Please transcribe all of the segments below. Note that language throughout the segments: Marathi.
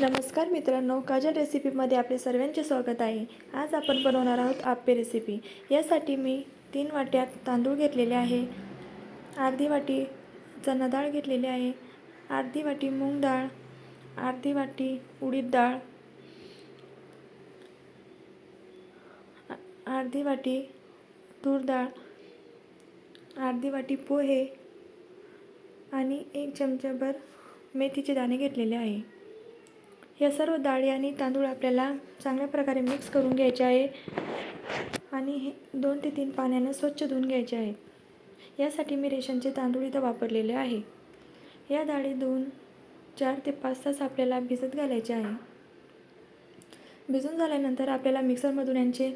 नमस्कार मित्रांनो काजल रेसिपीमध्ये आपले सर्वांचे स्वागत आहे. आज आपण बनवणार आहोत आप्पे रेसिपी. यासाठी मी तीन वाट्यात तांदूळ घेतलेले आहे अर्धी वाटी चणा डाळ घेतलेली आहे अर्धी वाटी मूग डाळ अर्धी वाटी उडीद डाळ अर्धी वाटी तूर डाळ अर्धी वाटी पोहे आणि एक चमचाभर मेथीचे दाणे घेतलेले आहे. या सर्व डाळी आणि तांदूळ आपल्याला चांगल्या प्रकारे मिक्स करून घ्यायचे आहे. आणि हे दोन ते तीन पाण्यानं स्वच्छ धुवून घ्यायचे आहे. यासाठी मी रेशनचे तांदूळ इथं वापरलेले आहे. या डाळी दोन चार ते पाच तास आपल्याला भिजत घालायचे आहे. भिजून झाल्यानंतर आपल्याला मिक्सरमधून यांचे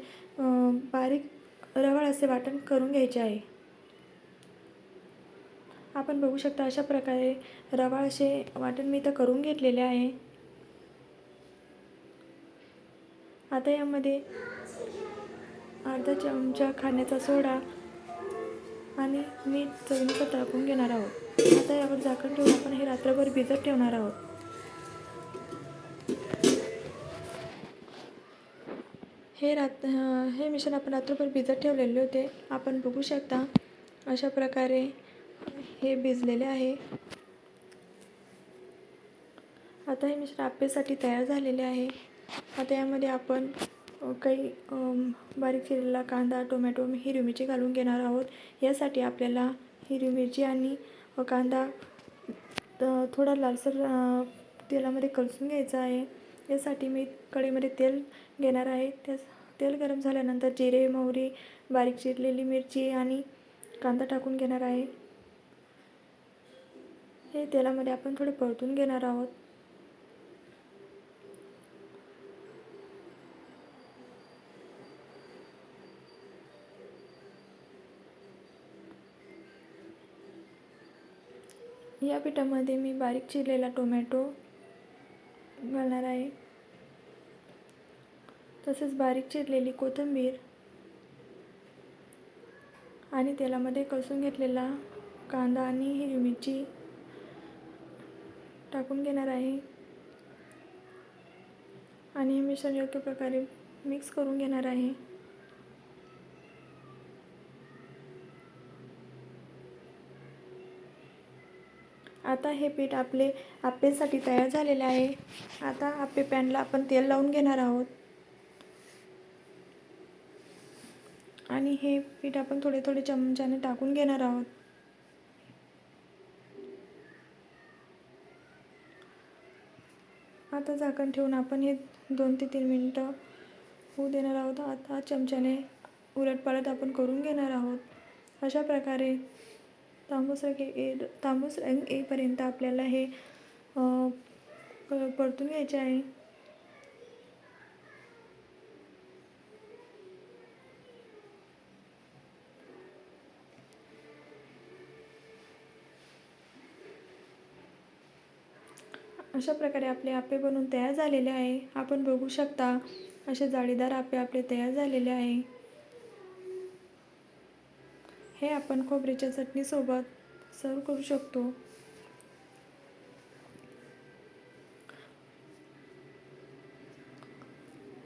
बारीक रवाळ असे वाटण करून घ्यायचे आहे. आपण बघू शकता अशा प्रकारे रवाळ असे वाटण मी इथं करून घेतलेले आहे. आता यामध्ये अर्धा चमचा खाण्याचा सोडा आणि मीठ चवीनुसार टाकून घेणार आहोत. आता यावर झाकण ठेवून आपण हे रात्रभर भिजत ठेवणार आहोत. हे रात हे मिश्रण आपण रात्रभर भिजत ठेवलेले होते. आपण बघू शकता अशा प्रकारे हे भिजलेले आहे. आता हे मिश्रण आप्पेसाठी तयार झालेले आहे. आता यामध्ये आपण काही बारीक चिरलेला कांदा टोमॅटो हिरवी मिरची घालून घेणार आहोत. यासाठी आपल्याला हिरवी मिरची आणि कांदा थोडा लालसर तेलामध्ये कलसून घ्यायचा आहे. यासाठी मी कढईमध्ये तेल घेणार आहे. त्यास तेल गरम झाल्यानंतर जिरे मोहरी बारीक चिरलेली मिरची आणि कांदा टाकून घेणार आहे. हे तेलामध्ये आपण थोडे परतून घेणार आहोत. या पिठामध्ये मी बारीक चिरलेला टोमॅटो घालणार आहे. तसेच बारीक चिरलेली कोथिंबीर आणि तेलामध्ये कसून घेतलेला कांदा आणि हिरवी मिरची टाकून घेणार आहे. आणि हे मिश्रण योग्य प्रकारे मिक्स करून घेणार आहे. आता हे पीठ आपले आप्पेसाठी तयार झालेले आहे. आता आप्पे पॅनला आपण तेल लावून घेणार आहोत. आणि हे पीठ आपण थोडे थोडे चमच्याने टाकून घेणार आहोत. आता झाकण ठेवून आपण हे दोन ते तीन मिनटं होऊ देणार आहोत. आता चमच्याने उलटपालट आपण करून घेणार आहोत. अशा प्रकारे तांबूस रंग ये तांबूस रंग येईपर्यंत आपल्याला हे परतून घ्यायचे आहे. अशा प्रकारे आपले आपे बनवून तयार झालेले आहे. आपण बघू शकता असे जाळीदार आपे आपले तयार झालेले आहे. हे आपण खोबऱ्याच्या चटणीसोबत सर्व करू शकतो.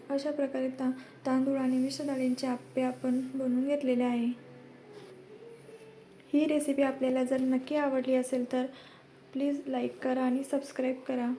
अशा प्रकारे ता तांदूळ आणि मिश्र डाळींचे आप्पे आपण बनवून घेतलेले आहे. ही रेसिपी आपल्याला जर नक्की आवडली असेल तर प्लीज लाईक करा आणि सबस्क्राईब करा.